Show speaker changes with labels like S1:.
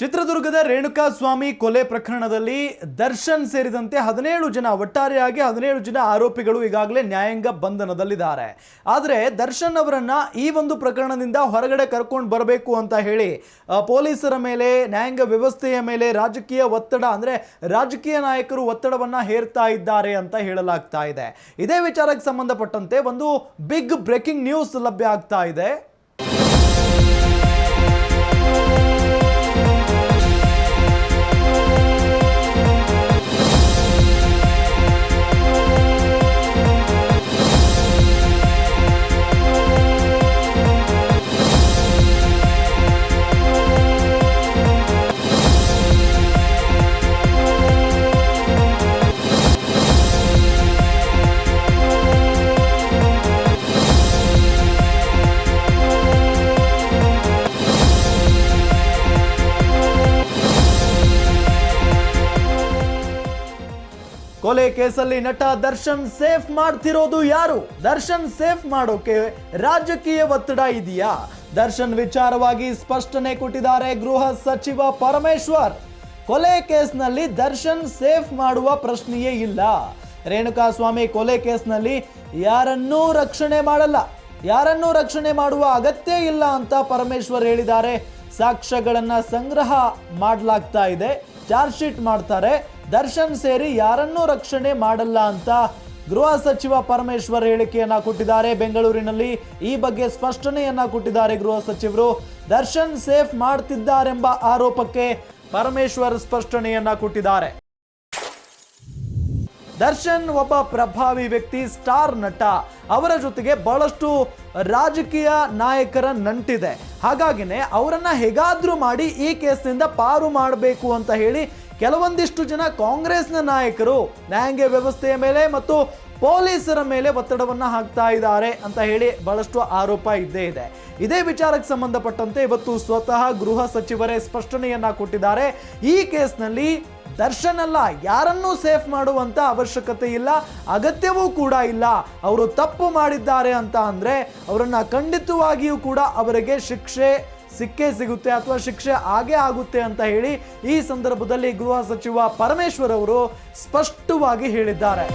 S1: ಚಿತ್ರದುರ್ಗದ ರೇಣುಕಾ ಸ್ವಾಮಿ ಕೊಲೆ ಪ್ರಕರಣದಲ್ಲಿ ದರ್ಶನ್ ಸೇರಿದಂತೆ ಹದಿನೇಳು ಜನ, ಒಟ್ಟಾರೆಯಾಗಿ ಹದಿನೇಳು ಜನ ಆರೋಪಿಗಳು ಈಗಾಗಲೇ ನ್ಯಾಯಾಂಗ ಬಂಧನದಲ್ಲಿದ್ದಾರೆ. ಆದರೆ ದರ್ಶನ್ ಅವರನ್ನ ಈ ಒಂದು ಪ್ರಕರಣದಿಂದ ಹೊರಗಡೆ ಕರ್ಕೊಂಡು ಬರಬೇಕು ಅಂತ ಹೇಳಿ ಪೊಲೀಸರ ಮೇಲೆ, ನ್ಯಾಯಾಂಗ ವ್ಯವಸ್ಥೆಯ ಮೇಲೆ ರಾಜಕೀಯ ಒತ್ತಡ, ಅಂದರೆ ರಾಜಕೀಯ ನಾಯಕರು ಒತ್ತಡವನ್ನು ಹೇರ್ತಾ ಇದ್ದಾರೆ ಅಂತ ಹೇಳಲಾಗ್ತಾ ಇದೆ. ಇದೇ ವಿಚಾರಕ್ಕೆ ಸಂಬಂಧಪಟ್ಟಂತೆ ಒಂದು ಬಿಗ್ ಬ್ರೇಕಿಂಗ್ ನ್ಯೂಸ್ ಲಭ್ಯ ಆಗ್ತಾ ಇದೆ. ಕೊಲೆ ಕೇಸಲ್ಲಿ ನಟ ದರ್ಶನ್ ಸೇಫ್ ಮಾಡ್ತಿರೋದು ಯಾರು? ದರ್ಶನ್ ಸೇಫ್ ಮಾಡೋಕೆ ರಾಜಕೀಯ ಒತ್ತಡ ಇದೆಯಾ? ದರ್ಶನ್ ವಿಚಾರವಾಗಿ ಸ್ಪಷ್ಟನೆ ಕೊಟ್ಟಿದ್ದಾರೆ ಗೃಹ ಸಚಿವ ಪರಮೇಶ್ವರ್. ಕೊಲೆ ಕೇಸ್ನಲ್ಲಿ ದರ್ಶನ್ ಸೇಫ್ ಮಾಡುವ ಪ್ರಶ್ನೆಯೇ ಇಲ್ಲ. ರೇಣುಕಾ ಸ್ವಾಮಿ ಕೊಲೆ ಕೇಸ್ನಲ್ಲಿ ಯಾರನ್ನೂ ರಕ್ಷಣೆ ಮಾಡಲ್ಲ. ಯಾರನ್ನೂ ರಕ್ಷಣೆ ಮಾಡುವ ಅಗತ್ಯ ಇಲ್ಲ ಅಂತ ಪರಮೇಶ್ವರ್ ಹೇಳಿದ್ದಾರೆ. ಸಾಕ್ಷ್ಯಗಳನ್ನು ಸಂಗ್ರಹ ಮಾಡಲಾಗ್ತಾ ಇದೆ. ಚಾರ್ಜ್ ಶೀಟ್ ಮಾಡ್ತಾರೆ. ದರ್ಶನ್ ಸೇರಿ ಯಾರನ್ನೂ ರಕ್ಷಣೆ ಮಾಡಲ್ಲ ಅಂತ ಗೃಹ ಸಚಿವ ಪರಮೇಶ್ವರ್ ಹೇಳಿಕೆಯನ್ನ ಕೊಟ್ಟಿದ್ದಾರೆ. ಬೆಂಗಳೂರಿನಲ್ಲಿ ಈ ಬಗ್ಗೆ ಸ್ಪಷ್ಟನೆಯನ್ನ ಕೊಟ್ಟಿದ್ದಾರೆ ಗೃಹ ಸಚಿವರು. ದರ್ಶನ್ ಸೇಫ್ ಮಾಡ್ತಿದ್ದಾರೆಂಬ ಆರೋಪಕ್ಕೆ ಪರಮೇಶ್ವರ್ ಸ್ಪಷ್ಟನೆಯನ್ನ ಕೊಟ್ಟಿದ್ದಾರೆ. ದರ್ಶನ್ ಒಬ್ಬ ಪ್ರಭಾವಿ ವ್ಯಕ್ತಿ, ಸ್ಟಾರ್ ನಟ. ಅವರ ಜೊತೆಗೆ ಬಹಳಷ್ಟು ರಾಜಕೀಯ ನಾಯಕರ ನಂಟಿದೆ. ಹಾಗಾಗಿನೇ ಅವರನ್ನ ಹೇಗಾದ್ರೂ ಮಾಡಿ ಈ ಕೇಸ್ನಿಂದ ಪಾರು ಮಾಡಬೇಕು ಅಂತ ಹೇಳಿ ಕೆಲವೊಂದಿಷ್ಟು ಜನ ಕಾಂಗ್ರೆಸ್ನ ನಾಯಕರು ನ್ಯಾಯಾಂಗ ವ್ಯವಸ್ಥೆಯ ಮೇಲೆ ಮತ್ತು ಪೊಲೀಸರ ಮೇಲೆ ಒತ್ತಡವನ್ನು ಹಾಕ್ತಾ ಇದ್ದಾರೆ ಅಂತ ಹೇಳಿ ಬಹಳಷ್ಟು ಆರೋಪ ಇದ್ದೇ ಇದೆ. ಇದೇ ವಿಚಾರಕ್ಕೆ ಸಂಬಂಧಪಟ್ಟಂತೆ ಇವತ್ತು ಸ್ವತಃ ಗೃಹ ಸಚಿವರೇ ಸ್ಪಷ್ಟನೆಯನ್ನ ಕೊಟ್ಟಿದ್ದಾರೆ. ಈ ಕೇಸ್ನಲ್ಲಿ ದರ್ಶನ್ ಅಲ್ಲ, ಯಾರನ್ನೂ ಸೇಫ್ ಮಾಡುವಂತ ಅವಶ್ಯಕತೆ ಇಲ್ಲ, ಅಗತ್ಯವೂ ಕೂಡ ಇಲ್ಲ. ಅವರು ತಪ್ಪು ಮಾಡಿದ್ದಾರೆ ಅಂತ ಅಂದ್ರೆ ಅವರನ್ನ ಖಂಡಿತವಾಗಿಯೂ ಕೂಡ ಅವರಿಗೆ ಶಿಕ್ಷೆ ಸಿಕ್ಕೇ ಸಿಗುತ್ತೆ ಅಥವಾ ಶಿಕ್ಷೆ ಆಗೇ ಆಗುತ್ತೆ ಅಂತ ಹೇಳಿ ಈ ಸಂದರ್ಭದಲ್ಲಿ ಗೃಹ ಸಚಿವ ಪರಮೇಶ್ವರ್ ಅವರು ಸ್ಪಷ್ಟವಾಗಿ ಹೇಳಿದ್ದಾರೆ.